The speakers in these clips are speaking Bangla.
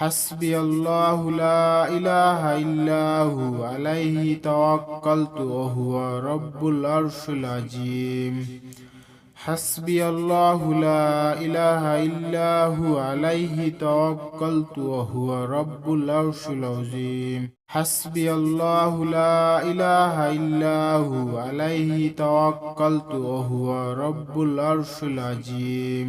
হাসবি আল্লাহু লা ইলাহা ইল্লাহু আলাইহি তাওয়াক্কালতু ওয়া হুয়া রাব্বুল আরশিল আজিম হাসবি আল্লাহু লা ইলাহা ইল্লাহু আলাইহি তাওয়াক্কালতু ওয়া হুয়া রাব্বুল আরশিল আজিম হাসবি আল্লাহু লা ইলাহা ইল্লাহু আলাইহি তাওয়াক্কালতু ওয়া হুয়া রাব্বুল আরশিল আজিম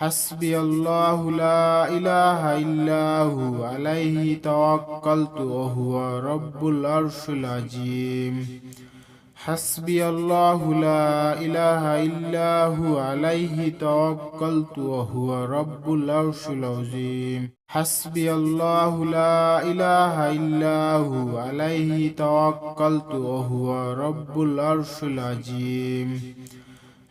হাসবি আল্লাহু লা ইলাহা ইল্লাহু আলাইহি তাওয়াক্কালতু ওয়া হুয়া রাব্বুল আরশিল আজিম হাসবি আল্লাহু লা ইলাহা ইল্লাহু আলাইহি তাওয়াক্কালতু ওয়া হুয়া রাব্বুল আরশিল আজিম হাসবি আল্লাহু লা ইলাহা ইল্লাহু আলাইহি তাওয়াক্কালতু ওয়া হুয়া রাব্বুল আরশিল আজিম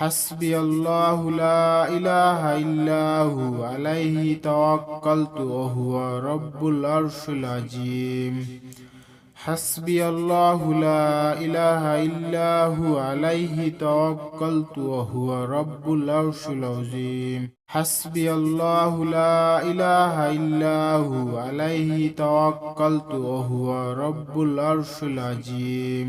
হাসবি আল্লাহ ইলাহা ইল্লাহু আলাইহি তাওয়াক্কালতু ওয়া হুয়া রব্বুল আরশিল আজিম হাসবি আল্লাহ ইলাহা ইল্লাহু আলাইহি তাওয়াক্কালতু ওয়া হুয়া রব্বুল আরশিল আজিম হাসবি আল্লাহ ইলাহা ইল্লাহু আলাইহি তাওয়াক্কালতু ওয়া হুয়া রব্বুল আরশিল আজিম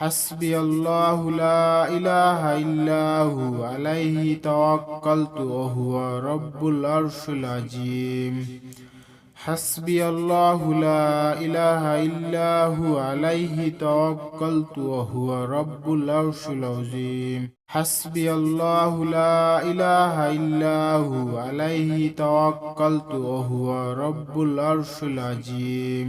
হাসবি আল্লাহ ইলাহা ইল্লাহু আলাইহি তাওয়াক্কালতু ওয়া হুয়া রব্বুল আরশিল আজিম হাসবি আল্লাহ ইলাহা ইল্লাহু আলাইহি তাওয়াক্কালতু ওয়া হুয়া রব্বুল আরশিল আজিম হাসবি আল্লাহ ইলাহা ইল্লাহু আলাইহি তাওয়াক্কালতু ওয়া হুয়া রব্বুল আরশিল আজিম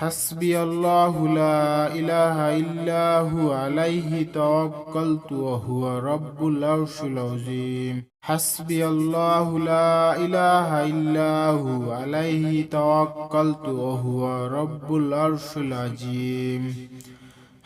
হাসবি আল্লাহুলা ইলাহা ইল্লাহু আলাইহি তাওয়াক্কালতু ওয়া হুয়া রাব্বুল আরশিল আযীম হাসবি আল্লাহুলা ইলাহা ইল্লাহু আলাইহি তাওয়াক্কালতু ওয়া হুয়া রাব্বুল আরশিল আযীম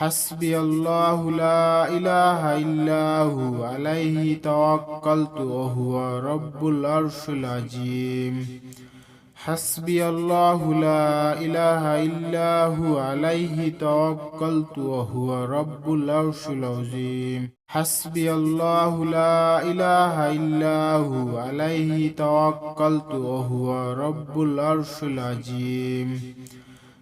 হাসবি আল্লাহ ইলাহা ইল্লাহু আলাইহি তাওয়াক্কালতু ওয়া হুয়া রব্বুল আরশিল আজিম হাসবি আল্লাহ ইলাহা ইল্লাহু আলাইহি তাওয়াক্কালতু ওয়া হুয়া রব্বুল আরশিল আজিম হাসবি আল্লাহ ইলাহা ইল্লাহু আলাইহি তাওয়াক্কালতু ওয়া হুয়া রব্বুল আরশিল আজিম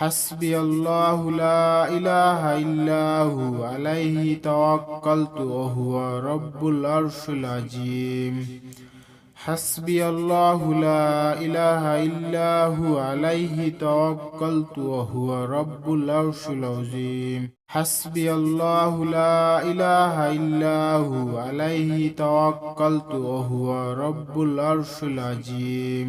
হাসবি আল্লাহু লা ইলাহা ইল্লাহু আলাইহি তাওয়াক্কালতু ওয়া হুয়া রাব্বুল আরশিল আজিম হাসবি আল্লাহু লা ইলাহা ইল্লাহু আলাইহি তাওয়াক্কালতু ওয়া হুয়া রাব্বুল আরশিল আজিম হাসবি আল্লাহু লা ইলাহা ইল্লাহু আলাইহি তাওয়াক্কালতু ওয়া হুয়া রাব্বুল আরশিল আজিম